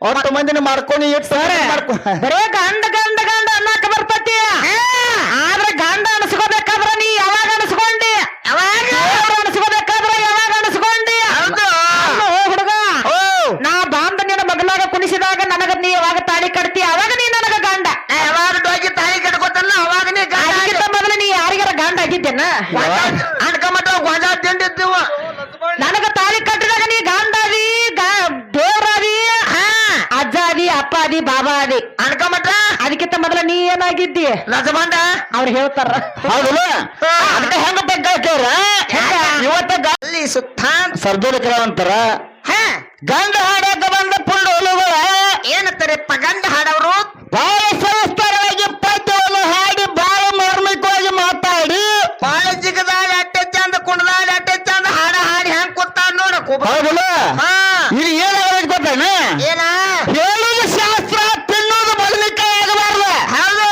ಒಟ್ಟು ಮಂದಿನ ಮಾಡ್ಕೊಂಡು ಇಟ್ಟು ಬರೇ ಗಂಡ ಗಂಡ ಗಂಡ ಅನ್ನಕ ಬರ್ತತಿ ಆದ್ರೆ ಗಂಡ ಅನ್ಸ್ಕೋಬೇಕಾದ್ರ ನೀ ಯಾವಾಗ ಅನ್ಸ್ಕೊಂಡಿ ಯಾವಾಗ ಅನ್ಸ್ಕೋಬೇಕಾದ್ರ ಯಾವಾಗ ಅನ್ಸ್ಕೊಂಡಿ ಹೌದು. ಅಲ್ಲೋ ಹುಡುಗ ಓ ನಾ ಬಾಂಧ ನಿನ್ನ ಮಗಲಾಗ ಕುಣಿಸಿದಾಗ ನನಗ ನೀ ಯಾವಾಗ ತಾಳಿ ಕಟ್ತಿ ಅವಾಗ ನೀ ನನಗ ಗಂಡ ಯಾವಾಗ ಡೋಗಿ ತಾಯಿ ಕಟ್ಕೋತಲ್ಲ ಅವಾಗ ನೀ ಅದಕ್ಕಿಂತ ಮೊದಲು ನೀ ಯಾರಿಗಾರ ಗಂಡ ಆಗಿದ್ದೇನ ಅನ್ಕೊಂಬಟ್ಟ ಗೊಂಜಾಳ ತಿಂಡಿದ್ದೀವ ನನಗ ತಾಳಿ ಕಟ್ಟಿದಾಗ ನೀ ಗಂಡ ಅದಿ ದೇವ್ರಾದಿ ಅಜ್ಜ ಅದಿ ಅಪ್ಪ ಅದಿ ಬಾಬಾ ಅದಿ ಅನ್ಕೊಂಬಟ್ರ ಅದಕ್ಕಿಂತ ಮೊದಲ ನೀ ಏನಾಗಿದ್ದಿ? ರಜಮಾಂಡ ಅವ್ರು ಹೇಳ್ತಾರ. ಹೌದಲ್ಲ? ಅದಕ್ಕೆ ಹೆಂಗ ಇವತ್ತ ಸುತ್ತ ಸರ್ದೂರ ಕೆಲವಂತಾರ ಹಾ. ಗಂಡ ಹಾಡಾಕ ಬಂದ ಪುಂಡೋಲುಗಳ ಏನಂತಾರೆ ಗಂಡ ಹಾಡವರು ಬಹಳ ಸಂಸ್ಕಾರವಾಗಿ ಪದ್ಯವನ್ನು ಹಾಡಿ ಬಹಳ ಮಾರ್ಮಿಕವಾಗಿ ಮಾತಾಡಿ. ಬಾಳ ಜಿಗದಾಗ ಅಟ್ಟೆ ಚಂದ ಕುಂಡದಾಗ ಅಟ್ಟೆ ಚಂದ ಹಾಡ ಹಾಡಿ ಹೆಂಗ್ ಕೂತಾನ ನೋಡ. ಹೌದಲ್ಲ? ಹಾ. ಇಲ್ಲಿ ಏನಾಗಬೇಕು ಗೊತ್ತಾನ ಏನ ಹೇಳುದು ಶಾಸ್ತ್ರ ತಿನ್ನೋದು ಬದಲಿಕಾಯಿ ಆಗಬಾರ್ದು ಹೌದು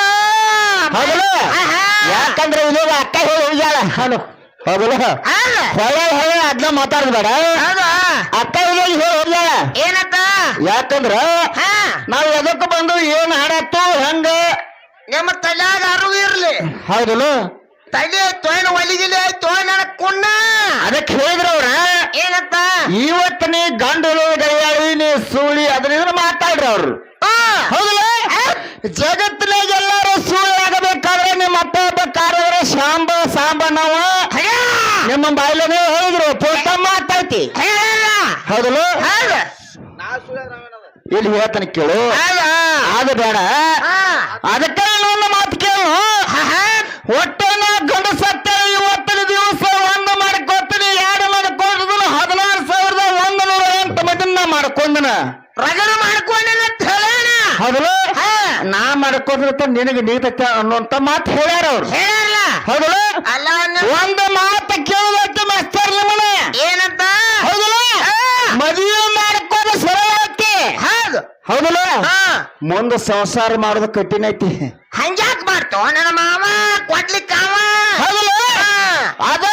ಹೌದಲ್ಲ ಆಹಾ. ಯಾಕಂದ್ರೆ ಇಲ್ಲಿ ಅಕ್ಕ ಹೇಳಿ ಹೋಗ್ಯಾಳ ಹಲೋ ಹೌದಲ್ಲ? ಹೌದು ಹೊಳೆ ಹೊಳೆ ಅದನ್ನ ಮಾತಾಡ್ಬೇಡ ಹೌದು? ಅಕ್ಕ ಹೋಗಿ ಹೋಗ್ಯಾಳ. ಏನತ್ತ? ಯಾಕಂದ್ರ ಹಾ. ನಾವ್ ಎದಕ್ಕೆ ಬಂದು ಏನ್ ಹಾಡತ್ತು ಹೆಂಗ. ನಿಮ್ಮ ತಲ್ಯಾಗ ಅರಿವು ಇರ್ಲಿ. ಹೌದಲ್ಲ? ತಲೆ ತೋಯ್ನ ಒಲಿಗಿಲಿ ತೋಯ್ನ ಕುಣ್ಣ. ಅದಕ್ಕೆ ಹೇಳಿದ್ರ ಅವ್ರ. ಏನತ್ತ? ಇವತ್ತ ನೀ ಗಂಡಲು ಗಡಿಯಾಳಿ ನೀ ಸೂಳಿ ಅದನ್ನ ಮಾತಾಡ್ರಿ ಅವ್ರು. ಹೌದಲ್ಲ? ಜಗತ್ತಿನಾಗ ಎಲ್ಲಾರು ಸೂಳಿ ಆಗಬೇಕಾದ್ರೆ ನಿಮ್ಮ ಅಪ್ಪ ಒಬ್ಬ ಕಾರ್ಯವ್ರ ಶಾಂಬ ನಿಮ್ಮ ಬಾಯ್ಲನೇ ಹೇಳಿದ್ರು ಪುಟ್ಟ ಮಾತಾಡ್ತಿ ಹೌದಲ್ಲ? ಹೌದು ಇಲ್ಲಿ ಹೇಳ್ತಾನೆ ಕೇಳು. ಆಯಾ ಅದು ಬೇಡ. ಅದಕ್ಕೆ ಒಂದು ಮಾತು ಕೇಳು. ಒಟ್ಟು ಗಂಡ ಸತ್ತ ಇವತ್ತಿನ ದಿವಸ ಒಂದು ಮಾಡ್ಕೊತೀನಿ ಎರಡು ಮಾಡ್ಕೊಂಡು ಹದಿನಾರು ಸಾವಿರದ ಒಂದು ನೂರ ಎಂಟು ಮಂದಿನ ಮಾಡ್ಕೊಂಡನ. ರಗಡ ಮಾಡ್ಕೊಂಡೇನ ಅಂತ ಹೇಳೋಣ. ಹೌದಲ್ಲ. ನಾ ಮಾಡ್ಕೊಂಡ್ರತ ನಿನಗೆ ನೀಡತ್ತ ಅನ್ನುವಂತ ಮಾತು ಹೇಳ್ಯಾರ ಅವ್ರು. ಹೇಳಲ್ಲ ಹೌದಲ್ಲ? ಅಲ್ಲ ಒಂದು ಮಾತು ಕೇಳುವಂತ ಮಾಸ್ತರ್ ನಿಮ್ಮನ. ಏನಂತ? ಹೌದಲ್ಲ? ಮದುವೆ ಮಾಡ್ಕೊಂಡು ಸರಳಕ್ಕೆ ಹೌದು. ಹೌದಲ್ಲ? ಹಾ. ಮುಂದ ಸಂಸಾರ ಮಾಡೋದು ಕಠಿಣ ಐತಿ. ಹಂಗ್ಯಾಕ್ ಮಾಡ್ತೋ? ನನ್ನ ಮಾವ ಕೊಡ್ಲಿಕ್ಕ ಅವ ಹೌದಲ್ಲ ಅದು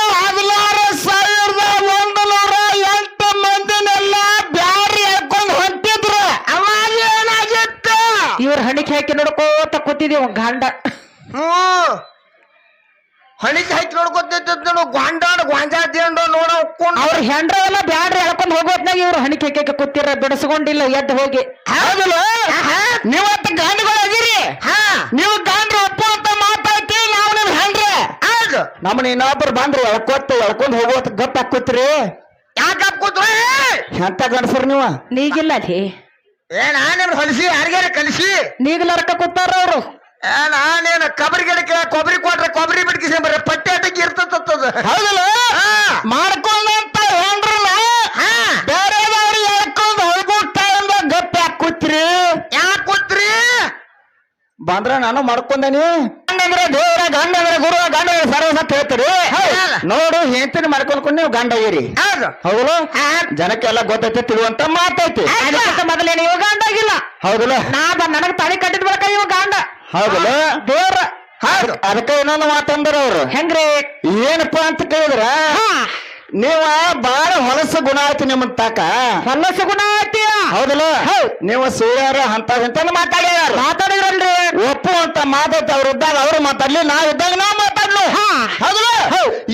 ಹಾಕಿ ನೋಡ್ಕೋತ ಕೂತಿದೀವ ಗಂಡ. ಹ್ಞೂ. ಹಣಿಕೆ ಹಾಕಿ ನೋಡ್ಕೊತಿದ್ದ ನೋಡು ಗೊಂಡಾಡ ಗೊಂಜಾ ನೋಡೋ ನೋಡ ಉಕ್ಕೊಂಡು. ಅವ್ರ ಹೆಂಡ್ರ ಎಲ್ಲ ಬ್ಯಾಡ್ರಿ ಎಳ್ಕೊಂಡು ಹೋಗೋತ್ನಾಗ ಇವ್ರು ಹಣಿಕೆ ಹಾಕಿ ಕೂತಿರ ಬಿಡಿಸ್ಕೊಂಡಿಲ್ಲ ಎದ್ದು ಹೋಗಿ. ಹೌದಲ್ಲ? ನೀವತ್ತ ಗಾಂಡಿಗಳು ಆಗಿರಿ ಹಾ. ನೀವು ಗಾಂಡ್ರ ಒಪ್ಪು ಅಂತ ಮಾತಾಡ್ತಿ ನಾವು ನಿಮ್ ಹೆಂಡ್ರೆ. ಹೌದು. ನಮ್ಮನ್ನ ಇನ್ನೊಬ್ರು ಬಂದ್ರಿ ಎಳ್ಕೊತ್ ಎಳ್ಕೊಂಡು ಹೋಗೋತ್ ಗಪ್ಪ ಹಾಕೋತ್ರಿ ಯಾಕೆ ಹಾಕೋತ್ರಿ ಎಂತ ಗಂಡಸರು ನೀವು? ನೀಗಿಲ್ಲ ಅಲ್ಲಿ ಏನ ನಿಮ್ ಹೊಲಿಸಿ ಯಾರಿಗಾರ ಕಲಿಸಿ? ನೀಗ್ಲರ್ಕ ಕೂತಾರ ಅವ್ರು. ಏನ ನೀನು ಕಬರಿ ಗಿಡಕ್ಕೆ ಕೊಬ್ಬರಿ ಕೊಟ್ರೆ ಕೊಬ್ಬರಿ ಬಿಡ್ಕಿಸಿ ಬರ ಪಟ್ಟೆ ಅಟಕ್ಕೆ ಇರ್ತದ ಹೌದಲ್ಲ? ಮಾಡ್ಕೊಂಡಂತ ಹೆಂಡ್ರಲ್ಲ ಬೇರೆದವ್ರು ಎಳ್ಕೊಂಡ್ ಹೋಗೋ ಗಪ್ಪ ಯಾಕೆ ಕೂತ್ರಿ? ಯಾಕೆ ಕೂತ್ರಿ? ಬಂದ್ರ ನಾನು ಮಾಡ್ಕೊಂಡೇನಿ. ಗಂಡಂದ್ರೆ ದೇವರ ಗಂಡಂದ್ರೆ ಗುರು ಗಂಡ ಸರ್ವಸ ಅಂತ ಹೇಳ್ತೀರಿ. ನೋಡು ಹೆಂಡತಿನ ಮಾಡ್ಕೊಂಡ್ಕೊಂಡು ನೀವು ಗಂಡ ಆಗಿರಿ ಹೌದು. ಹೌದಲ್ಲ? ಜನಕ್ಕೆಲ್ಲ ಗೊತ್ತೈತೆ ತಿಳುವಂತ ಮಾತೈತಿ ಅದಕ್ಕಿಂತ ಮೊದಲೇನು ಇವ ಗಂಡ ಆಗಿಲ್ಲ ಹೌದಲ್ಲ? ನಾ ಬ- ನನಗ್ ತಾಳಿ ಕಟ್ಟಿದ ಬರಕ ಇವ ಗಾಂಡ. ಹೌದಲ್ಲ? ದೇವ್ರ. ಹೌದು. ಅದಕ್ಕೆ ಇನ್ನೊಂದು ಮಾತಂದ್ರ ಅವ್ರು? ಹೆಂಗ್ರಿ? ಏನಪ್ಪಾ ಅಂತ ಕೇಳಿದ್ರ? ನೀವ ಬಾಳ ಹೊಲಸು ಗುಣ ಐತಿ ನಿಮ್ಮ ತಾಕ. ಹೊಲಸ ಗುಣ ಐತಿ ಹೌದಲ್ಲ? ನೀವು ಸೂರ್ಯಾರ ಅಂತ ಅಂತ ಮಾತಾಡಿದಾರ ಮಾತಾಡಿದ್ರಲ್ರಿ. ಒಪ್ಪು ಅಂತ ಮಾತಾಡ್ತ ಅವ್ರು ಇದ್ದಾಗ ಅವ್ರು ಮಾತಾಡ್ಲಿ ನಾವ್ ಇದ್ದಾಗ ನಾವ್ ಮಾತಾಡ್ಲು. ಹೌದಲ್ಲ?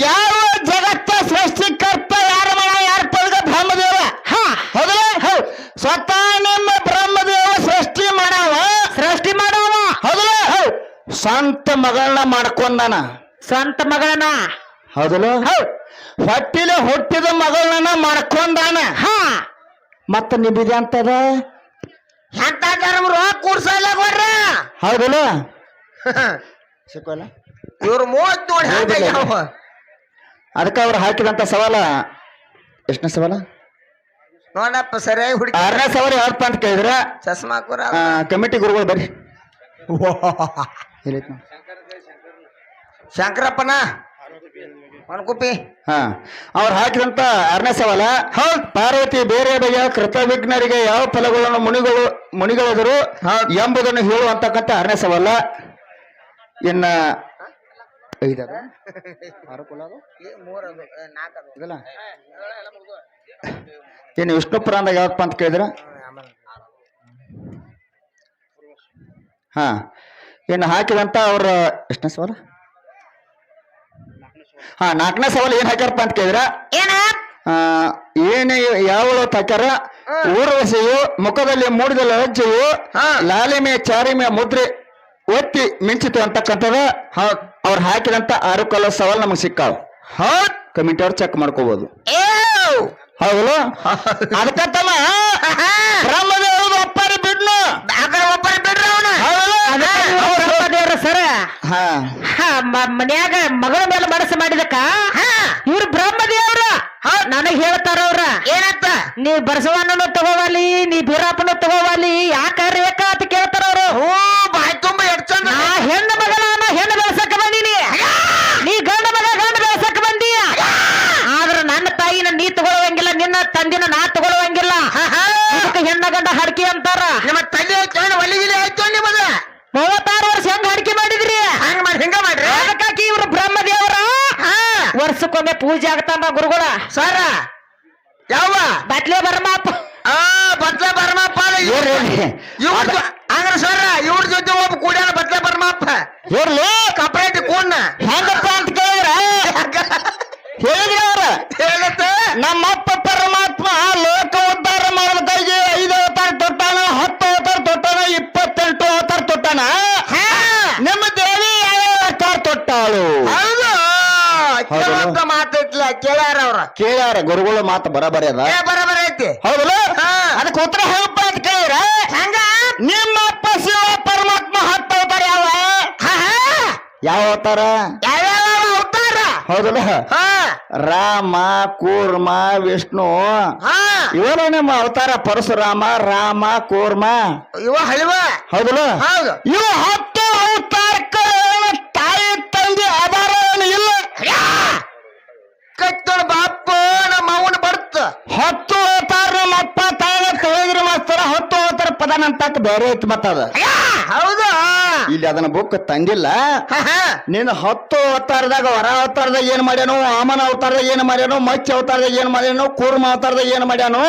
ಯಾವ ಜಗತ್ತ ಸೃಷ್ಟಿಕರ್ತ ಯಾರ ಯಾರು ಯಾರ ಪದಗ ಬ್ರಹ್ಮದೇವ? ಹೌದಲ್ಲ? ಸ್ವತಃ ನಿಮ್ಮ ಬ್ರಹ್ಮದೇವ ಸೃಷ್ಟಿ ಮಾಡವ ಸೃಷ್ಟಿ ಮಾಡವ ಹೌದಲ್ಲ ಸ್ವಂತ ಮಗಳನ್ನ ಮಾಡ್ಕೊಂಡಾನ. ಸ್ವಂತ ಮಗಳನ್ನ? ಹೌದಲ್ಲ? ಹೊಟ್ಟಿಲೆ ಹುಟ್ಟಿದ ಮಗಳನ್ನ ಮಾಡ್ಕೊಂಡಾನ. ಹಾ. ಮತ್ತ ನಿಬಿದೆ ಅಂತದ? ಎಂತ ಧರ್ಮರು ಕೂಡ್ಸಲ್ಲ ಕೊಡ್ರ. ಹೌದಲ್ಲ? ಸಿಕ್ಕೋಲ್ಲ. ಇವ್ರು ಮೂವತ್ ನೋಡಿ. ಅದಕ್ಕೆ ಅವ್ರು ಹಾಕಿದಂತ ಸವಾಲ? ಎಷ್ಟನೇ ಸವಾಲ? ನೋಡಪ್ಪ ಸರಿಯಾಗಿ ಹುಡುಕಿ. ಆರನೇ ಸವಾಲ ಯಾವಪ್ಪ ಅಂತ ಕೇಳಿದ್ರ? ಚಸ್ಮಾ ಕೂರ. ಕಮಿಟಿ ಗುರುಗಳು ಬರ್ರಿ. ಶಂಕರಪ್ಪನ? ಒಣಕುಪ್ಪಿ? ಹಾ. ಅವ್ರು ಹಾಕಿದಂತ ಆರನೇ ಸವಾಲ ಪಾರ್ವತಿ ಬೇರೆ ಬಗೆಯ ಕೃತವಿಘ್ನರಿಗೆ ಯಾವ ಫಲಗಳನ್ನು ಮುನಿಗಳು ಮುನಿಗಳೆದರು ಎಂಬುದನ್ನು ಹೇಳುವಂತಕ್ಕಂಥ ಆರನೇ ಸವಾಲ. ಇನ್ನ ಐದದ? ಆರು ಕುಲ ಅದು? ಇದಲ್ಲ? ಇನ್ನು ವಿಷ್ಣು ಪುರಾಣ ಯಾವಪ್ಪ ಅಂತ ಕೇಳಿದ್ರ? ಹಾ. ಇನ್ನು ಹಾಕಿದಂತ ಅವ್ರ ಎಷ್ಟನೇ ಸವಾಲ? ಹಾ ನಾಲ್ಕನೇ ಸವಾಲು ಏನ್ ಹಾಕ್ಯಾರಪ್ಪ ಅಂತ ಕೇಳಿದ್ರ? ಏನ? ಏನೇ ಯಾವ ಹಾಕ್ಯಾರ? ಊರ್ವಸೆಯು ಮುಖದಲ್ಲಿ ಮೂಡಿದ ಲಜ್ಜೆಯು ಹಾ. ಲಾಲಿಮೆ ಚಾರಿಮೆ ಮುದ್ರೆ ಒತ್ತಿ ಮಿಂಚಿತು ಅಂತಕ್ಕಂಥದ ಅವ್ರು ಹಾಕಿದಂತ ಆರು ಕಲ ಸವಾಲ್ ನಮಗ್ ಸಿಕ್ಕಾವ್. ಹೌದ್. ಕಮಿಟಿ ಅವ್ರು ಚೆಕ್ ಮಾಡ್ಕೋಬಹುದು ಹೌದು. ಅದಕ್ಕತ್ತಲ್ಲ ಸರ ಹಾ ಮನ್ಯಾಗ ಮಗಳ ಮೇಲೆ ಮನಸ್ಸು ಮಾಡಿದಕ್ಕ ಇವ್ರು ಬ್ರಹ್ಮದೇವ್ರ. ನನಗ್ ಹೇಳ್ತಾರ ಅವ್ರ. ಏನಂತ? ನೀ ಬರಸವಣ್ಣನು ತಗೋವಾಲಿ ನೀ ಬೀರಪ್ಪನು ತಗೋವಾಲಿ ಯಾಕ ರೇಖಾ ಅಂತ ಕೇಳ್ತಾರ ಅವ್ರು. ಓ ಬಾಯ್ ತುಂಬ ಎಷ್ಟ್ ಚಂದ ನಾ ಹೆಣ್ಣು ಮಗಳ ನಾ ಹೆಣ್ಣು ಬೆಳ್ಸಕ್ ಬಂದೀನಿ. ನೀ ಗಂಡ ಮಗ ಗಂಡ ಬೆಳ್ಸಕ್ ಬಂದಿ. ಆದ್ರ ನನ್ನ ತಾಯಿನ ನೀ ತಗೊಳ್ಳುವಂಗಿಲ್ಲ ನಿನ್ನ ತಂದಿನ ನಾ ತಗೊಳ್ಳುವಂಗಿಲ್ಲ. ಇದಕ್ಕೆ ಹೆಣ್ಣ ಗಂಡ ಹಡ್ಕಿ ಅಂತಾರ. ನಿಮ್ಮ ತಲೆ ಆಯ್ತು ಒಲಿಗಿಲಿ ಆಯ್ತು ನಿಮ್ಮದ ಮೂವತ್ತಾರು ವರ್ಷ ಹೆಂಗ್ ಹಡ್ಕಿ ಮಾಡಿದ್ರಿ ಹಂಗ ಮಾಡಿ ಹಿಂಗ ಮಾಡ್ರಿ ಅದಕ್ಕಾಗಿ ಇವ್ರು ಬ್ರಹ್ಮದೇವರ ವರ್ಷಕ್ಕೊಮ್ಮೆ ಪೂಜೆ ಆಗ್ತಾನ ಗುರುಗಳ. ಸರ? ಯಾವ ಬಟ್ಲೆ ಬರ್ಮಾಪ. ಆ ಬರಮಪ್ಪ ಬರ್ಮಪ್ಪ ಹಂಗ್ರ ಸರ ಇವ್ರ ಜೊತೆ ಒಬ್ಬ ಕೂಡ್ಯಾನ ಬದ್ಲ ಬರ್ಮಪ್ಪ ಇರ್ಲಿ. ಕಪ್ರೇಟ್ ಕೂಡ್ನ. ಹೆಂಗಪ್ಪ ಅಂತ ಕೇಳಿದ್ರ? ಹೇಳಿದ್ರ ಅವ್ರ? ಹೇಳತ್ತ? ನಮ್ಮಪ್ಪ ಪರಮಾತ್ಮ ಲೋಕ ಉದ್ಧಾರ ಮಾಡೋದಕ್ಕಾಗಿ ಐದು ಅವತಾರ ತೊಟ್ಟಾನ ಹತ್ತು ಅವತಾರ ತೊಟ್ಟಾನ ಇಪ್ಪತ್ತೆಂಟು ಅವತಾರ ತೊಟ್ಟಾನ. ನಿಮ್ಮ ದೇವಿ ಯಾವ ಅವತಾರ ತೊಟ್ಟಾಳು? ಕೇಳ್ಯಾರ ಅವ್ರ ಕೇಳ್ಯಾರ ಗುರುಗಳ ಮಾತು ಬರಬರಿ ಅದ. ಏ ಬರಬರ ಐತಿ. ಹೌದಲ್ಲ? ಹಾ. ಅದಕ್ಕೆ ಉತ್ತರ ಹೇಳಪ್ಪ ಅಂತ ಕೇಳಿದ್ರ ಹಂಗ? ನಿಮ್ಮ ಅಪ್ಪ ಶಿವ ಪರಮಾತ್ಮ ಹತ್ತು ಅವತಾರ ಯಾವ? ಯಾವ ಅವತಾರ? ಯಾವ್ಯಾವ ಅವತಾರ? ಹೌದಲ್ಲ? ಹಾ. ರಾಮ ಕೂರ್ಮ ವಿಷ್ಣು. ಹಾ. ಇವನು ನಿಮ್ಮ ಅವತಾರ ಪರಶುರಾಮ ರಾಮ ಕೂರ್ಮ. ಇವ ಹಳಿವ. ಹೌದಲ್ಲ? ಹೌದು. ಇವು ಹತ್ತು ಅವತಾರಕ್ಕೆ ತಾಯಿ ತಂದೆ ಆಧಾರ ಏನು ಇಲ್ಲ ಕತ್ತೋಳ ಬಾಪ ನಮ್ಮ ಅವನ ಬರ್ತ ಹತ್ತು ಅವತಾರ ನಮ್ಮ ಅಪ್ಪ ತಾಯಿನ ತಿಳಿದ್ರಿ ಮಾಸ್ತರ ಹತ್ತು ಅವತಾರ ಪದ ಅಂತ ಬೇರೆ ಐತಿ ಮತ್ತದ ಹೌದು. ಇಲ್ಲಿ ಅದನ್ನ ಬುಕ್ ತಂದಿಲ್ಲ. ನೀನು ಹತ್ತು ಅವತಾರದಾಗ ವರ ಅವತಾರದಾಗ ಏನ್ ಮಾಡ್ಯಾನು ವಾಮನ ಅವತಾರದಾಗ ಏನ್ ಮಾಡ್ಯಾನು ಮಚ್ಚ ಅವತಾರದಾಗ ಏನ್ ಮಾಡ್ಯಾನು ಕೂರ್ಮ ಅವತಾರದಾಗ ಏನ್ ಮಾಡ್ಯಾನು.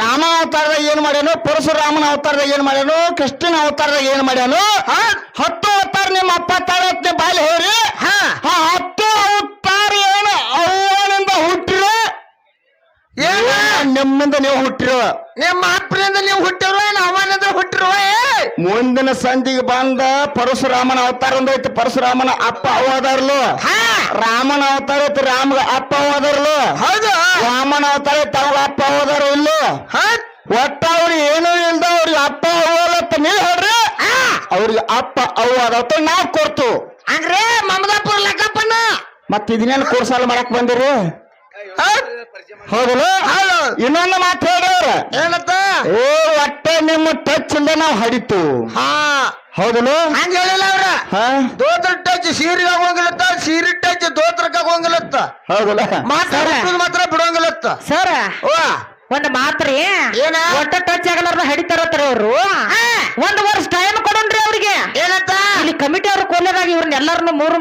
ರಾಮ ಅವತಾರದಾಗ ಏನ್ ಮಾಡ್ಯಾನು ಪರಶುರಾಮನ ಅವತಾರದಾಗ ಏನ್ ಮಾಡ್ಯಾನು ಕೃಷ್ಣನ ಅವತಾರದಾಗ ಏನ್ ಮಾಡ್ಯಾನು ಹತ್ತು ಅವತಾರ ನಿಮ್ಮ ಅಪ್ಪ ತಾಳತ್ನೆ ಬಾಲಿ ಹೇಳಿ ಹತ್ತು ಏನ? ನಿಮ್ಮಿಂದ ನೀವು ಹುಟ್ಟಿರೋ ನಿಮ್ಮ ಅಪ್ಪನಿಂದ ನೀವು ಹುಟ್ಟಿರುವ ಏನ್? ಅವನಿಂದ ಹುಟ್ಟಿರುವ ಮುಂದಿನ ಸಂಧಿಗೆ ಬಂದ ಪರಶುರಾಮನ ಅವತಾರ ಒಂದೈತಿ ಪರಶುರಾಮನ ಅಪ್ಪ ಅವದಾರ್ಲು ರಾಮನ ಅವತಾರ ಐತಿ ರಾಮಗ ಅಪ್ಪ ಅವಾದಾರ್ಲು ಹೌದು. ರಾಮನ ಅವತಾರ ಐತಿ ಅವಾಗ ಅಪ್ಪ ಅವದಾರು ಇಲ್ಲೋ? ಹಾ? ಒಟ್ಟ ಅವ್ರು ಏನೂ ಇಲ್ದ ಅವ್ರಿಗೆ ಅಪ್ಪ ಅವಲತ್ತ ನೀವು ಹೇಳ್ರಿ. ಅವ್ರಿಗೆ ಅಪ್ಪ ಅವ್ವ ಅದಾವತ್ತ ನಾವ್ ಕೊಡ್ತು ಹಂಗ್ರೆ ಮಮದಾಪುರ ಲಕ್ಕಪ್ಪನ. ಮತ್ ಇದನ್ನೇನು ಕೋರ್ಸಾಲ ಮಾಡಕ್ ಬಂದಿರಿ? ಹಾ? ಹೌದಲ್ಲ? ಹೌದು. ಇನ್ನೊಂದು ಮಾತು ಹೇಳ್ರವ್ರ ಏನತ್ತ ಓ ಒಟ್ಟೆ ನಿಮ್ಮ ಟಚ್ ಇಂದ ನಾವು ಹಡಿತು. ಹಾ. ಹೌದಲ್ಲ? ಹಂಗ ಹೇಳಿಲ್ಲ ಅವ್ರ. ದೋತ್ರ ಟಚ್ ಸೀರೆ ಹೋಗಿಲತ್ತ ಸೀರೆ ಟಚ್ ದೋತ್ರಕ್ಕೆ ಹೋಗಿಲತ್ತ ಹೌದಲ್ಲ? ಮಾತ್ರ ಹುಟ್ಟುದ್ ಮಾತ್ರ ಬಿಡೋಂಗಿಲತ್ತ ಸರ್. ಓ. ಒಂದ್ ಮಾತ್ರ. ಏನ? ಒಟ್ಟ ಟಚ್ ಆಗಲಾರ್ದ ಹಡಿತಾರತ್ರ ಅವರು. ಒಂದ್ ವರ್ಷ ಟೈಮ್ ಕೊಡೋಣ್ರಿ ಅವ್ರಿಗೆ. ಏನತ್ತ ಇಲ್ಲಿ ಕಮಿಟಿ ಅವ್ರ ಕೊನೆಗಾಗಿ ಇವ್ರನ್ನ ಎಲ್ಲಾರನ್ನು ಮೂರು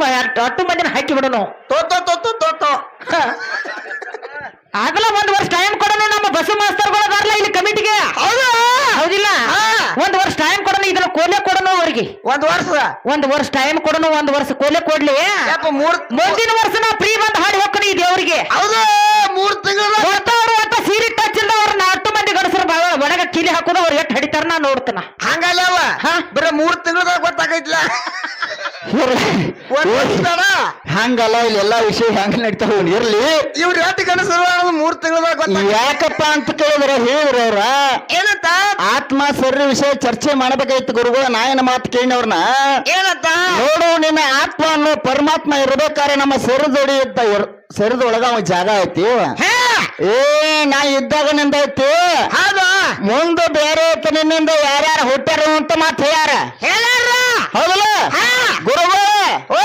ಹತ್ತು ಮಂದಿನ ಹಾಕಿ ಬಿಡೋಣ ತೋತೋ ತೋತೋ ತೋತೋ ಆಗಲ್ಲ ಒಂದ್ ವರ್ಷ ಟೈಮ್ ಕೊಡೋಣ ನಮ್ಮ ಬಸ್ ಮಾಸ್ತರ್ಗಳು ಬರಲ್ಲ ಇಲ್ಲಿ ಕಮಿಟಿಗೆ. ಹೌದು? ಹೌದಿಲ್ಲ. ಒಂದ್ ವರ್ಷ ಟೈಮ್ ಕೊಡೋಣ ಇದನ್ನ ಕೋಲೆ ಕೊಡೋಣ ಅವ್ರಿಗೆ. ಒಂದ್ ವರ್ಷ? ಒಂದ್ ವರ್ಷ ಟೈಮ್ ಕೊಡೋಣ ಒಂದ್ ವರ್ಷ ಕೋಲೆ ಕೊಡ್ಲಿ. ಮೂರ್ ಮುಂದಿನ ವರ್ಷ ನಾ ಫ್ರೀ ಬಂದ್ ಹಾಡಿ ಹೋಗ್ತೀನಿ ಈ ದೇವ್ರಿಗೆ. ಹೌದು ಮೂರ್ ತಿಂಗಳ ಒಟ್ಟ ಅವ್ರು ಒಟ್ಟ ಸೀರೆ ಟಚ್ ಇಲ್ದ ಅವ್ರನ್ನ ಹತ್ತು ಮಂದಿ ಗಡಸರು ಒಳಗ ಕಿಲಿ ಹಾಕೋದು ಅವ್ರು ಎಷ್ಟು ಹಡಿತಾರ ನಾ ನೋಡ್ತಾನ. ಹಂಗಲ್ಲ ಅವ ಹಾ? ಬರೀ ಮೂರ್ ತಿಂಗಳದಾಗ ಗೊತ್ತಾಗೈತ್ಲ. ಒಂದ್ ಹಂಗಲ್ಲ ಇಲ್ಲಿ ಎಲ್ಲಾ ವಿಷಯ ಹೆಂಗ್ ನಡೀತಾವ ಇರ್ಲಿ. ಇವ್ರ ಯಾತಿ ಕನಸು ಮೂರ್ ತಿಂಗಳದಾಗ ಗೊತ್ತಾಗ ಯಾಕಪ್ಪ ಅಂತ ಕೇಳಿದ್ರ ಹೇಳಿದ್ರ ಅವ್ರ. ಏನಂತ? ಆತ್ಮ ಸರ್ ವಿಷಯ ಚರ್ಚೆ ಮಾಡಬೇಕಾಯ್ತು ಗುರುಗಳು ನಾಯನ ಮಾತು ಕೇಳಿನವ್ರನ್ನ ಏನಂತ? ನೋಡು ನಿನ್ನ ಆತ್ಮ ಅನ್ನೋ ಪರಮಾತ್ಮ ಇರ್ಬೇಕಾದ್ರೆ ನಮ್ಮ ಸೆರದೊಡಿ ಇದ್ದ ಸೆರದೊಳಗ ಅವ ಜಾಗ ಐತಿ. ಹೇ? ಏ ನಾ ಇದ್ದಾಗ ನಿಂದ ಐತಿ ಮುಂದೆ ಬೇರೆ ಐತಿ ನಿನ್ನಿಂದ ಯಾರ್ಯಾರು ಹುಟ್ಟರು ಅಂತ ಮಾತು ಹೇಳ್ಯಾರ. ಹೇಳಾರ ಹೌದಲ್ಲ? ಗುರುಗಳ ಓ.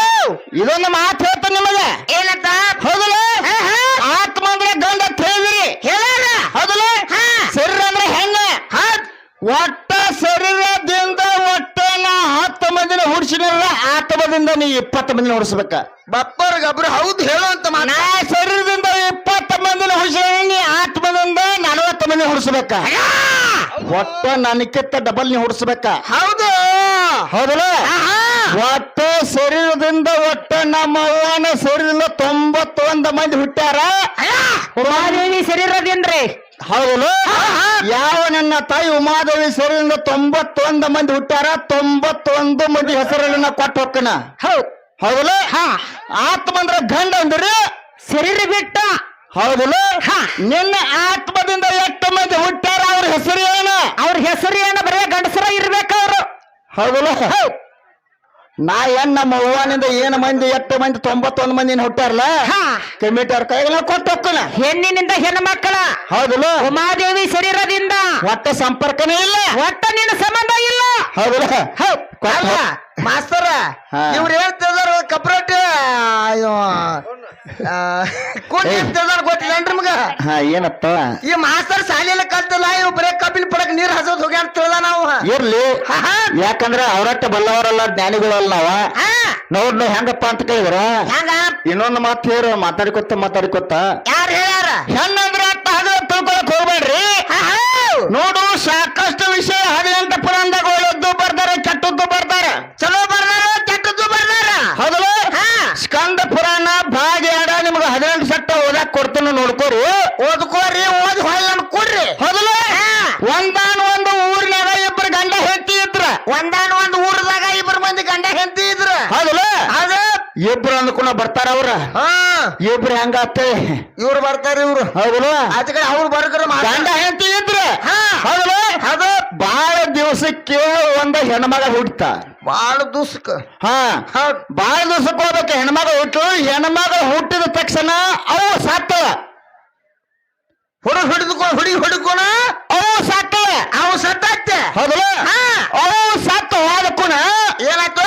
ಇದೊಂದು ಮಾತು ಹೇಳ್ತಾನೆ ನಿಮಗೆ. ಏನಂತ? ಹೌದಲ್ಲ. ಆತ್ಮ ಅಂದ್ರೆ ಗಂಡ ಅಂತ ಹೇಳಿದ್ರಿ ಹೇಳಾರ ಹೌದಲ್ಲ? ಹಾ. ಶರೀರ ಅಂದ್ರೆ ಹೆಂಗ? ಒಟ್ಟ ಶರೀರದಿಂದ ಒಟ್ಟ ನಾ ಹತ್ತು ಮಂದಿನ ಹುಡ್ಸಿನಿಲ್ಲ ಆತ್ಮದಿಂದ ನೀ ಇಪ್ಪತ್ತು ಮಂದಿನ ಹುಡ್ಸ್ಬೇಕ. ಬಪ್ಪರ್ ಗಬ್ರು ಹೌದು ಹೇಳುವಂತ ನಾ ಶರೀರದಿಂದ ಇಪ್ಪತ್ತು ಮಂದಿನ ಹುಡ್ಸಿನ ನೀ ಆತ್ಮದಿಂದ ನಲವತ್ತು ಮಂದಿನ ಹುಡ್ಸ್ಬೇಕ ಒಟ್ಟ ನನಕ್ಕಿಂತ ಡಬಲ್ ನೀ ಹುಡ್ಸ್ಬೇಕ. ಹೌದು. ಹೌದಲ್ಲ? ಒಟ್ಟು ಶರೀರದಿಂದ ಒಟ್ಟ ನಮ್ಮ ಅವ್ವನ ಶರೀರದಿಂದ ತೊಂಬತ್ತೊಂದು ಮಂದಿ ಹುಟ್ಟ್ಯಾರ. ಉಮಾದೇವಿ ಶರೀರದಿಂದ್ರಿ. ಹೌದಲ್ಲ? ಯಾವ ನನ್ನ ತಾಯಿ ಉಮಾದೇವಿ ಶರೀರದಿಂದ ತೊಂಬತ್ತೊಂದು ಮಂದಿ ಹುಟ್ಟ್ಯಾರ ತೊಂಬತ್ತೊಂದು ಮಂದಿ ಹೆಸರನ್ನ ಕೊಟ್ಟು ಹೋಗ್ತಾನ ಹೌದ್ ಹೌದಲ್ಲ? ಆತ್ಮ ಅಂದ್ರ ಗಂಡ ಅಂದ್ರಿ? ಶರೀರ ಬಿಟ್ಟ. ಹೌದಲ್ಲ. ನಿನ್ನ ಆತ್ಮದಿಂದ ಎಷ್ಟು ಮಂದಿ ಹುಟ್ಟ್ಯಾರ ಅವ್ರ ಹೆಸರು ಏನು ಅವ್ರ ಹೆಸರು ಏನ ಬರೇ ಗಂಡಸರ ಇರ್ಬೇಕ ಅವ್ರು ಹೌದಲ್ಲ? ನಾ ಏನ್ ನಮ್ಮ ಅವ್ವನಿಂದ ಏನು ಮಂದಿ ಎಟ್ಟು ಮಂದಿ ತೊಂಬತ್ತೊಂದು ಮಂದಿ ಹುಟ್ಟಾರಲ್ಲ ಹಾ. ಕಮಿಟಿ ಅವ್ರ ಕೈಗೆ ನಾವು ಕೊಟ್ಟು ಹೋಕ್ಕನ ಹೆಣ್ಣಿನಿಂದ ಹೆಣ್ಣು ಮಕ್ಕಳ ಹೌದಲ್ಲ? ಉಮಾದೇವಿ ಶರೀರದಿಂದ. ಒಟ್ಟ ಸಂಪರ್ಕನೇ ಇಲ್ಲ. ಒಟ್ಟ ನಿನ್ನ ಸಂಬಂಧ ಇಲ್ಲ. ಹೌದಲ್ಲ? ಹೌದು. ಮಾಸ್ತರ. ಇವ್ರು ಹೇಳ್ತಿದಾರ. ಹೇಳ್ತಿದಾರ ಗೊತ್ತಿಲ್ಲ ನಿಮ್ಗ? ಹಾ ಏನತ್ತ ಈ ಮಾಸ್ತರ್ ಶಾಲೆಯಲ್ಲಿ ಕಲ್ತಿಲ್ಲ ಇವ್ ಬರೇ ಕಬ್ಬಿನ ಪಡಕ್ ನೀರ್ ಹಸೋದ್ ಹೋಗಿ ಅಂತ ತಿಳ್ದ ನಾವು ಇರ್ಲಿ. ಯಾಕಂದ್ರ ಅವರಟ್ಟ ಬಲ್ಲವರಲ್ಲ ಜ್ಞಾನಿಗಳಲ್ಲ ನಾವ. ನೋಡ್ ನಾವ್ ಹೆಂಗಪ್ಪ ಅಂತ ಕೇಳಿದ್ರ? ಹೆಂಗ? ಇನ್ನೊಂದು ಮಾತು ಹೇಳು ಮಾತಾಡ್ಕೊತ ಮಾತಾಡ್ಕೊತ ಯಾರು ಹೇಳ್ಯಾರ? ಹೆಣ್ಣಂದ್ರ ತಿಳ್ಕೊಳಕ್ ಹೋಗ್ಬೇಡ್ರಿ. ನೋಡು ಸಾಕಷ್ಟು ವಿಷಯ ಹದಿನೆಂಟು ಪುರಾಣದಾಗ ಒಳ್ಳದ್ದು ಬರ್ತಾರೆ ಕೆಟ್ಟದ್ದು ಬರ್ತಾರ ಚಲೋ ಬರ್ತಾರ ಕೆಟ್ಟದ್ದು ಬರ್ತಾರ ಹೌದಲ್ಲ? ಹಾ. ಸ್ಕಂದ ಪುರಾಣ ಭಾಗ ಎರಡ ನಿಮ್ಗೆ ಹದಿನೆಂಟು ಸಟ್ಟ ಓದಕ್ ಕೊಡ್ತೀನಿ ನೋಡ್ಕೋರಿ. ಓದ್ಕೋರಿ ಓದಿ ಹೊಳ್ಳ ನಮ್ಗ್ ಕೊಡ್ರಿ ಹೌದಲ್ಲ ಹಾ. ಒಂದಾನ ಒಂದು ಊರಿನಾಗ ಇಬ್ಬರು ಗಂಡ ಹೆಂಡತಿ ಇದ್ರ ಒಂದಾನ ಒಂದ್ ಊರದಾಗ ಇಬ್ರು ಮಂದಿ ಗಂಡ ಹೆಂಡತಿ ಇದ್ರ ಹೌದಲ್ಲ ಅದ ಇಬ್ರು ಅಂದ್ಕೊಂಡ ಬರ್ತಾರ ಅವ್ರ? ಹಾ. ಇಬ್ರು ಹೆಂಗಾತೆ ಇವ್ರು ಬರ್ತಾರ ಇವ್ರು. ಹೌದಲ್ಲ? ಆಚ ಕಡೆ ಅವ್ರು ಬರ್ಕರ ಗಂಡ ಹೆಂಡತಿ ಇದ್ರ? ಹಾ. ಹೌದಲ್ಲ? ಅದು ಬಾಳ ದಿವಸಕ್ಕೆ ಒಂದ ಹೆಣ್ಮಗ ಹುಡ್ತ ಬಾಳ ದುಸ್ಕ ಹಾ. ಬಾಳ ದಿವ್ಸಕ್ಕೆ ಹೋಗ್ಬೇಕು. ಹೆಣ್ಮಗ ಹುಟ್ಟು ಹೆಣ್ಮಗ ಹುಟ್ಟಿದ ತಕ್ಷಣ ಅವು ಸಾಕ್ತವ. ಹುಡುಗ ಹಿಡಿದುಕೊ ಹುಡುಗಿ ಹಿಡ್ಕೊಣ ಅವು ಸಾಕ್ತವ ಅವ್ ಸತ್ತಾತ್ತೆ ಹೌದಲ್ಲ ಹಾ. ಅವು ಸತ್ತ ಹೋದಕ್ಕೂನ ಏನಾಯ್ತು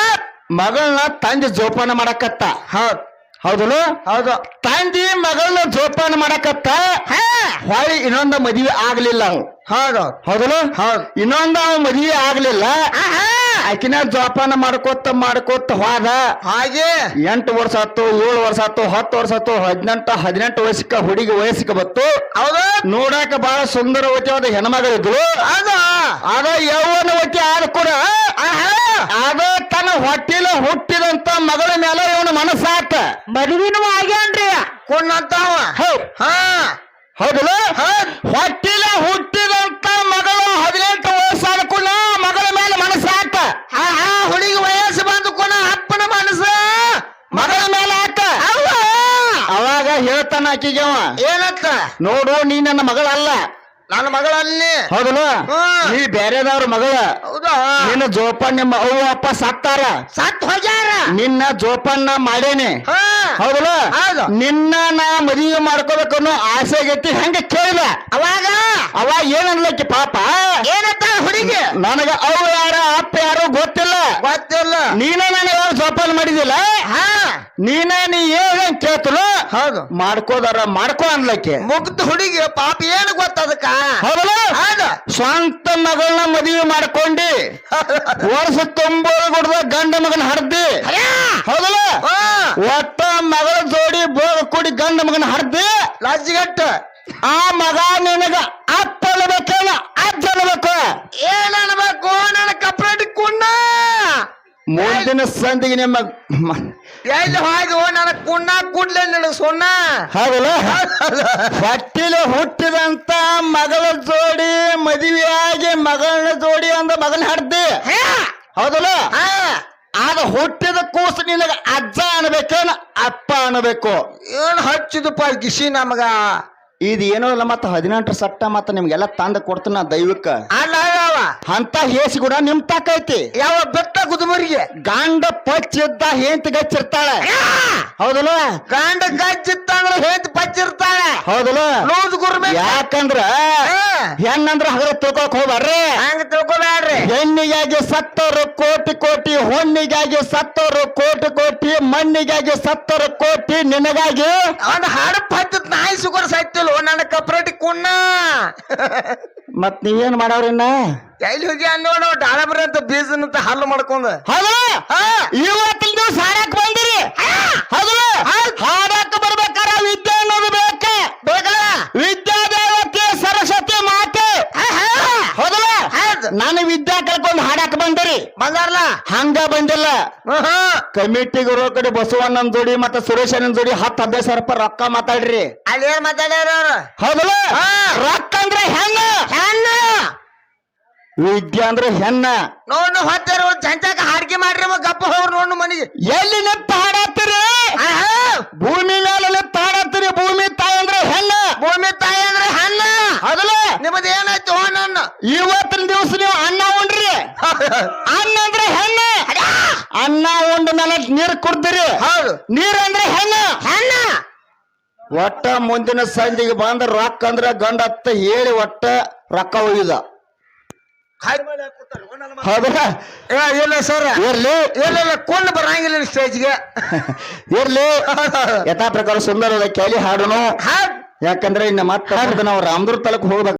ಮಗಳನ್ನ ತಂದೆ ಜೋಪಾನ ಮಾಡಕತ್ತ. ಹೌದು ಹೌದಲ್ಲ? ಹೌದು. ತಂದಿ ಮಗಳನ್ನ ಜೋಪಾನ ಮಾಡಕತ್ತ. ಹೊಳಿ ಇನ್ನೊಂದ ಮದುವೆ ಆಗ್ಲಿಲ್ಲ ಹೌದು. ಹೌದಲ್ಲ? ಹೌದು. ಇನ್ನೊಂದ ಅವ್ ಮದುವೆ ಆಗ್ಲಿಲ್ಲ. ಆಕಿನ ಜೋಪಾನ ಮಾಡ್ಕೋತ ಮಾಡ್ಕೋತ ಹೋದ. ಹಾಗೆ. ಎಂಟು ವರ್ಷ ಆತು ಏಳು ವರ್ಷ ಆತು ಹತ್ತು ವರ್ಷ ಆತು ಹದಿನೆಂಟು ಹದಿನೆಂಟು ವಯಸ್ಸಕ್ಕ ಹುಡುಗಿ ವಯಸ್ಸಿಗೆ ಬತ್ತು ಹೌದು. ನೋಡಾಕ ಬಹಳ ಸುಂದರವತಿಯಾದ ಹೆಣ್ಮಗಳಿದ್ರು ಅದ ಅದ ಯೌವನವತಿ ಆದ ಕೂಡ. ಅದ ತನ್ನ ಹೊಟ್ಟಿಲ ಹುಟ್ಟಿದಂತ ಮಗಳ ಮೇಲೆ ಇವನ ಮನಸ್ಸಾತ ಮದುವಿನೂ ಆಗ್ಯಾನ್ರಿ. ಕೊಂಡಂತಾವ ಹಾ. ಹೌದಲ್ಲ? ಹೌದ್ ಹೊಟ್ಟಿಲ ಹುಟ್ಟಿದಂತ ಮಗಳು ಹದಿನೆಂಟು ವಯಸ್ಸಾದ ಕುಣ ಮಗಳ ಮೇಲೆ ಮನಸ್ಸಾತ ಹಾ ಹುಡುಗಿ ವಯಸ್ಸು ಬಂದು ಕುಣ ಅಪ್ಪನ ಮನಸ್ಸು ಮಗಳ ಮೇಲೆ ಆತ. ಅವಾಗ ಹೇಳ್ತಾನ ಆಕಿಗೆ ಏನತ್ತ ನೋಡು ನೀ ನನ್ನ ಮಗಳಲ್ಲ. ನನ್ನ ಮಗಳಲ್ಲಿ ಹೌದಲ್ಲ. ನೀ ಬೇರೆದವ್ರ ಮಗಳ. ಹೌದಾ? ನಿನ್ನ ಜೋಪಾನ ನಿಮ್ಮ ಅವ್ವ ಅಪ್ಪ ಸಾಕ್ತಾರ. ಸತ್ ಹೋಗ್ಯಾರ? ನಿನ್ನ ಜೋಪಾನ ಮಾಡೇನಿ. ಹಾ. ಹೌದಲ್ಲ? ಹೌದು. ನಿನ್ನ ನಾ ಮದುವೆ ಮಾಡ್ಕೋಬೇಕು ಅನ್ನೋ ಆಸೆ ಆಗೈತಿ ಹಂಗ ಕೇಳಿದ ಅವಾಗ? ಅವ ಏನನ್ಲಕ್ಕಿ ಪಾಪ? ಏನತ್ತ ಹುಡುಗಿ? ನನಗ ಅವ್ ಯಾರ ಅಪ್ಪ ಯಾರು ಗೊತ್ತಿಲ್ಲ. ಗೊತ್ತಿಲ್ಲ. ನೀನ ನನಗ ಜೋಪಾನ ಮಾಡಿದಿಲ್ಲ? ಹಾ. ನೀನ ನೀ ಏನ್ ಕೇಳ್ತಲ್ಲ? ಹೌದು. ಮಾಡ್ಕೋದಾರ ಮಾಡ್ಕೋ ಅನ್ಲಕ್ಕೆ. ಮುಗ್ದು ಹುಡುಗಿ ಪಾಪ ಏನು ಗೊತ್ತದಕ್ಕ ಹೌದಲ್ಲ? ಸ್ವಂತ ಮಗಳನ್ನ ಮದುವೆ ಮಾಡ್ಕೊಂಡಿ. ವರ್ಷ ತೊಂಬತ್ತು ಗುಡ್ದ ಗಂಡ ಮಗನ ಹರ್ದಿ. ಹೌದಲ್ಲ? ಒಟ್ಟ ಮಗಳ ಜೋಡಿ ಬೋಗ ಕೂಡಿ ಗಂಡ ಮಗನ ಹರ್ದಿ. ಲಜ್ಜಿಗಟ್ಟ ಆ ಮಗ ನಿನಗ ಅಪ್ಪ ಅನ್ಬೇಕೇನ ಅಜ್ಜ ಅನ್ಬೇಕು ಏನ್ ಅನ್ಬೇಕು ನನ್ನ ಮುಂದಿನ ಸಂದಿಗೆ ನಿಮ್ಮ ಎಲ್ಲಿ ಹೋಗಿ ನನ್ನ ಕುಣ್ಣ ಕುಡ್ಲೆ ನಿನಗೆ ಸೊನ್ನ ಹೌದಲ್ಲ ಹೊಟ್ಟಿಲೆ ಹುಟ್ಟಿದಂತ ಮಗಳ ಜೋಡಿ ಮದುವೆಯಾಗಿ ಮಗಳ ಜೋಡಿ ಅಂದ ಮಗನ ಹಡ್ದಿ. ಹೌದಲ್ಲ? ಆದ ಹುಟ್ಟಿದ ಕೂಸು ನಿನಗ ಅಜ್ಜ ಅನ್ಬೇಕೇನ ಅಪ್ಪ ಅನ್ಬೇಕು? ಏನ್ ಹಚ್ಚಿದಪ್ಪ ಗಿಸಿ ನಮಗ? ಇದು ಏನೋ ಇಲ್ಲ ಮತ್ತೆ ಹದಿನೆಂಟು ಸಟ್ಟ ಮತ್ತ ನಿಮ್ಗೆಲ್ಲ ತಂದ ಕೊಡ್ತೀನಿ ದೈವಕ್ಕ. ಅಲ್ಲ ಯಾವ ಅಂತ ಹೇಸಿ ಕೂಡ ನಿಮ್ ತಾಕೈತಿ ಯಾವ ಬೆಟ್ಟ ಕುದುಮರಿಗೆ ಗಂಡ ಪಚ್ಚಿದ್ದ ಹೆಂತ ಗಚ್ಚಿರ್ತಾಳೆ. ಹೌದಲ್ಲ? ಗಂಡ ಗಚ್ಚಿತ್ತಂದ್ರೆ ಹೇಂತ ಪಚ್ಚಿರ್ತಾಳೆ. ಹೌದಲ್ಲ? ಲೂಸ್ ಗುರ್ಮೆ. ಯಾಕಂದ್ರ ಹೆಣ್ಣಂದ್ರ ಹಗರ ತಿಳ್ಕೊಕ್ ಹೋಗ್ಬಾರ್ರಿ ಹಂಗ ತಿಳ್ಕೊಬ್ಯಾಡ್ರಿ. ಹೆಣ್ಣಿಗಾಗಿ ಸತ್ತರು ಕೋಟಿ ಕೋಟಿ ಹೊಣ್ಣಿಗಾಗಿ ಸತ್ತರು ಕೋಟಿ ಕೋಟಿ ಮಣ್ಣಿಗಾಗಿ ಸತ್ತರು ಕೋಟಿ ನಿನಗಾಗಿ ಅವನ ಹಾಡು ಪಚ್ಚಿತ್ ನಾಯಿ ಸುಗರ್ ನನ್ನ ಕಪ್ರಟಿ ಕುಣ್ಣ. ಮತ್ ನೀವೇನ್ ಮಾಡವ್ರಿನ್ನ ಎಲ್ಲಿ ಹೋಗಿ ನೋಡು ಡಾಳಬ್ರಿ ಅಂತ ಬೀಜನಂತ ಹಲ್ಲು ಮಾಡ್ಕೊಂಡ. ಹೌದಾ? ಹಾ. ಇವತ್ತಿನ ದಿವಸ ಹಾಡಕ್ ಬಂದಿರಿ. ಹೌದು? ಹಾಡಕ್ ಬರ್ಬೇಕಾರ ವಿದ್ಯೆ ಅನ್ನೋದು ಬೇಕ. ಬೇಕಲ್ಲ ವಿದ್ಯಾದೇವತೆ ಸರಸ್ವತಿ ಮಾತೆ ಹೌದಲ್ಲ ಹೌದು ನಾನು ವಿದ್ಯಾ ಕಲ್ಕೊಂಡ್ ಹಾಡಾಕ ಬಂದ್ರಿ. ಬಂದಾರಲ್ಲ ಹಂಗ ಬಂದಿಲ್ಲ. ಕಮಿಟಿಗೆ ರೋ ಕಡೆ ಬಸವಣ್ಣನ ಜೋಡಿ ಮತ್ತೆ ಸುರೇಶನ ಜೋಡಿ ಹತ್ತು ಹದಿನೈದು ಸಾವಿರ ರೂಪಾಯಿ ರೊಕ್ಕ ಮಾತಾಡ್ರಿ. ಅಲ್ಲಿ ಏನ್ ಮಾತಾಡ್ಯಾರ ಅವ್ರು? ಹೌದಲ್ಲ? ಹಾ. ರೊಕ್ಕ ಅಂದ್ರೆ ಹೆಣ್ಣ. ಹೆಣ್ಣ. ವಿದ್ಯಾ ಅಂದ್ರೆ ಹೆಣ್ಣ. ನೋಡ್ ಹೊತ್ತಾರ ಚಂಚಾಕ ಹಾಡ್ಗೆ ಮಾಡ್ರಿ ಗಪ್ಪ ಹೋಗ್ರಿ ನೋಡ್ ಮನಿಗೆ. ಎಲ್ಲಿ ನಿಂತ ಹಾಡಾತ್ತೀರಿ? ಭೂಮಿ ಮೇಲೆ ನಿಂತ ಹಾಡಾತ್ತೀರಿ. ಭೂಮಿ ತಾಯಿ ಅಂದ್ರೆ ಹೆಣ್ಣ. ಭೂಮಿ ತಾಯಿ ಅಂದ್ರೆ ಹೆಣ್ಣ. ಹೌದಲ್ಲ? ನಿಮ್ದು ಏನಾಯ್ತು ಇವತ್ತಿನ ದಿವಸ ನೀವು ಅನ್ನ ಉಂಡ್ರಿ. ಅನ್ನ ಅಂದ್ರೆ ಹೆಣ್ಣ. ಅನ್ನ ಉಂಡ ಮೇಲೆ ನೀರ್ ಕುಡ್ತೀರಿ ಹೌದು. ನೀರ್ ಅಂದ್ರೆ ಹೆಣ್ಣ. ಹೆಣ್ಣ. ಒಟ್ಟ ಮುಂದಿನ ಸಂಜೆಗೆ ಬಂದ ರೊಕ್ಕ ಅಂದ್ರೆ ಗಂಡ ಅತ್ತ ಹೇಳಿ ಒಟ್ಟ ರೊಕ್ಕ ಒಯ್ಯುದ. ಹೌದಾ. ಏ, ಇಲ್ಲ ಸರ್. ಇರ್ಲಿ. ಇಲ್ಲ ಇಲ್ಲ ಕೊಂಡು ಬರಂಗಿಲ್ಲ ಸ್ಟೇಜ್ಗೆ ಇರ್ಲಿ. ಯಥಾ ಪ್ರಕಾರ ಸುಂದರವಾದ ಕೇಳಿ ಹಾಡುನು. ಯಾಕಂದ್ರೆ ಇನ್ನ ಮತ್ತೆ ನಾವು ರಾಮದುರ್ ತಲಕ್ ಹೋಗ್ಬೇಕು.